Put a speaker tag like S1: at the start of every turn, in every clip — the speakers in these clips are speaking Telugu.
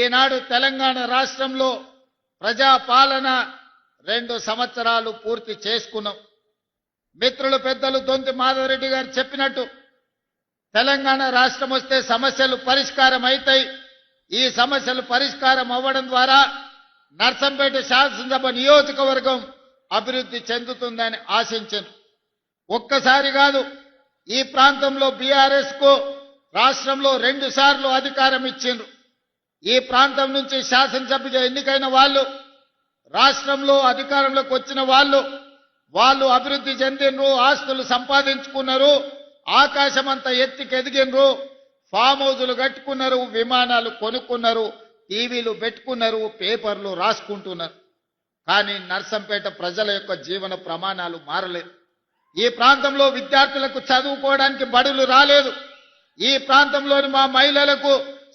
S1: ఈనాడు తెలంగాణ రాష్ట్రంలో ప్రజాపాలన రెండు సంవత్సరాలు పూర్తి చేసుకున్నాం. మిత్రులు పెద్దలు దొంతి మాధవరెడ్డి గారు చెప్పినట్టు తెలంగాణ రాష్ట్రం వస్తే సమస్యలు పరిష్కారం అవుతాయి ఈ సమస్యలు పరిష్కారం అవ్వడం ద్వారా నర్సంపేట శాసనసభ నియోజకవర్గం అభివృద్ధి చెందుతుందని ఆశించను. ఒక్కసారి కాదు ఈ ప్రాంతంలో బీఆర్ఎస్కు రాష్ట్రంలో రెండు సార్లు అధికారం ఇచ్చిండ్రు. ఈ ప్రాంతం నుంచి శాసనసభ్యుగా ఎన్నికైన వాళ్ళు రాష్ట్రంలో అధికారంలోకి వచ్చిన వాళ్ళు వాళ్ళు అభివృద్ధి చెందినరు ఆస్తులు సంపాదించుకున్నారు ఆకాశం అంత ఎత్తికి ఎదిగినరు ఫామ్ హౌజులు కట్టుకున్నారు విమానాలు కొనుక్కున్నారు టీవీలు పెట్టుకున్నారు పేపర్లు రాసుకుంటున్నారు. కానీ నర్సంపేట ప్రజల యొక్క జీవన ప్రమాణాలు మారలేదు. ఈ ప్రాంతంలో విద్యార్థులకు చదువుకోవడానికి బడులు రాలేదు. ఈ ప్రాంతంలోని మా మహిళలకు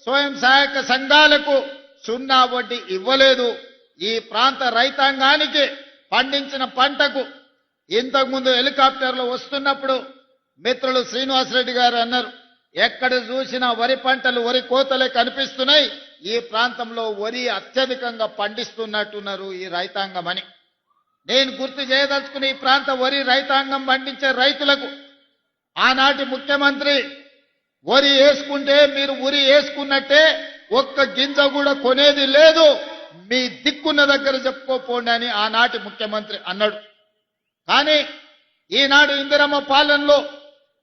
S1: స్వయం సహాయక సంఘాలకు సున్నా వడ్డీ ఇవ్వలేదు. ఈ ప్రాంత రైతాంగానికి పండించిన పంటకు ఇంతకుముందు హెలికాప్టర్లు వస్తున్నప్పుడు మిత్రులు శ్రీనివాసరెడ్డి గారు అన్నారు ఎక్కడ చూసినా వరి పంటలు వరి కోతలే కనిపిస్తున్నాయి. ఈ ప్రాంతంలో వరి అత్యధికంగా పండిస్తున్నట్టున్నారు ఈ రైతాంగం అని. నేను గుర్తు చేయదలుచుకుని ఈ ప్రాంత వరి రైతాంగం పండించే రైతులకు ఆనాటి ముఖ్యమంత్రి వరి వేసుకుంటే మీరు ఉరి వేసుకున్నట్టే ఒక్క గింజ కూడా కొనేది లేదు. మీ దిక్కున్న దగ్గర చెప్పుకోపోండి అని ఆనాటి ముఖ్యమంత్రి అన్నాడు. కానీ ఈనాడు ఇందిరమ్మ పాలనలో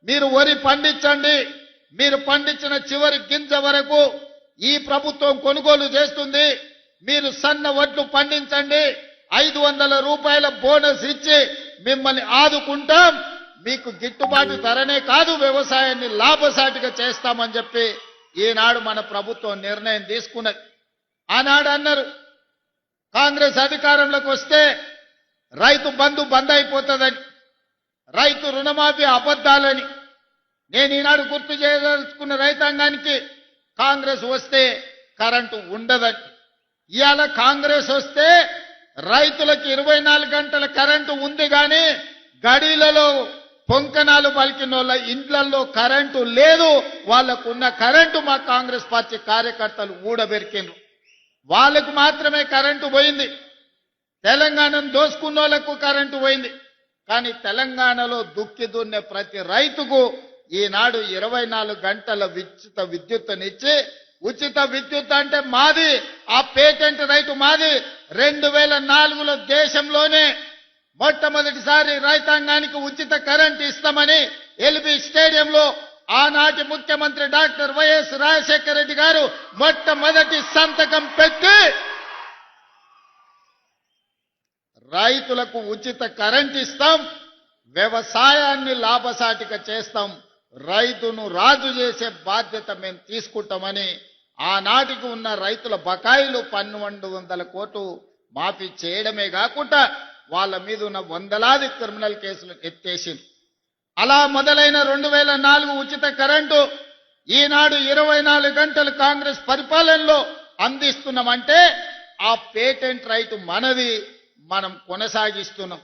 S1: మీరు వరి పండించండి. మీరు పండించిన చివరి గింజ వరకు ఈ ప్రభుత్వం కొనుగోలు చేస్తుంది. మీరు సన్న వడ్లు పండించండి. ఐదు వందల రూపాయల బోనస్ ఇచ్చి మిమ్మల్ని ఆదుకుంటాం. మీకు గిట్టుబాటు ధరనే కాదు వ్యవసాయాన్ని లాభసాటిగా చేస్తామని చెప్పి ఈనాడు మన ప్రభుత్వం నిర్ణయం తీసుకున్నది. ఆనాడు అన్నారు కాంగ్రెస్ అధికారంలోకి వస్తే రైతు బంధు బంద్ అయిపోతుందని రైతు రుణమాఫీ అబద్ధాలని నేను ఈనాడు గుర్తు చేయదలుచుకున్న రైతాంగానికి కాంగ్రెస్ వస్తే కరెంటు ఉండదని. ఇవాళ కాంగ్రెస్ వస్తే రైతులకు ఇరవై నాలుగు గంటల కరెంటు ఉంది కానీ గడిలలో పొంకణాలు పలికిన వాళ్ళ ఇండ్లలో కరెంటు లేదు వాళ్ళకున్న కరెంటు మా కాంగ్రెస్ పార్టీ కార్యకర్తలు ఊడబెరికిండ్రు. వాళ్ళకు మాత్రమే కరెంటు పోయింది. తెలంగాణను దోసుకున్న వాళ్ళకు కరెంటు పోయింది. కానీ తెలంగాణలో దుక్కి దున్నే ప్రతి రైతుకు ఈనాడు ఇరవై నాలుగు గంటల ఉచిత విద్యుత్తునిచ్చి ఉచిత విద్యుత్ అంటే మాది ఆ పేటెంట్ రైతు మాది. రెండు వేల నాలుగులో దేశంలోనే మొట్టమొదటిసారి రైతాంగానికి ఉచిత కరెంట్ ఇస్తామని ఎల్బి స్టేడియంలో ఆనాటి ముఖ్యమంత్రి డాక్టర్ వైఎస్ రాజశేఖర రెడ్డి గారు మొట్టమొదటి సంతకం పెట్టి రైతులకు ఉచిత కరెంట్ ఇస్తాం వ్యవసాయాన్ని లాభసాటిగా చేస్తాం రైతును రాజు చేసే బాధ్యత మేము తీసుకుంటామని ఆనాటికి ఉన్న రైతుల బకాయిలు పన్నెండు వందల కోట్లు మాఫీ చేయడమే కాకుండా వాళ్ళ మీద ఉన్న వందలాది క్రిమినల్ కేసులు ఎత్తేసింది. అలా మొదలైన రెండు వేల నాలుగు ఉచిత కరెంటు ఈనాడు ఇరవై నాలుగు గంటలు కాంగ్రెస్ పరిపాలనలో అందిస్తున్నామంటే ఆ పేటెంట్ రైట్ మనది మనం కొనసాగిస్తున్నాం.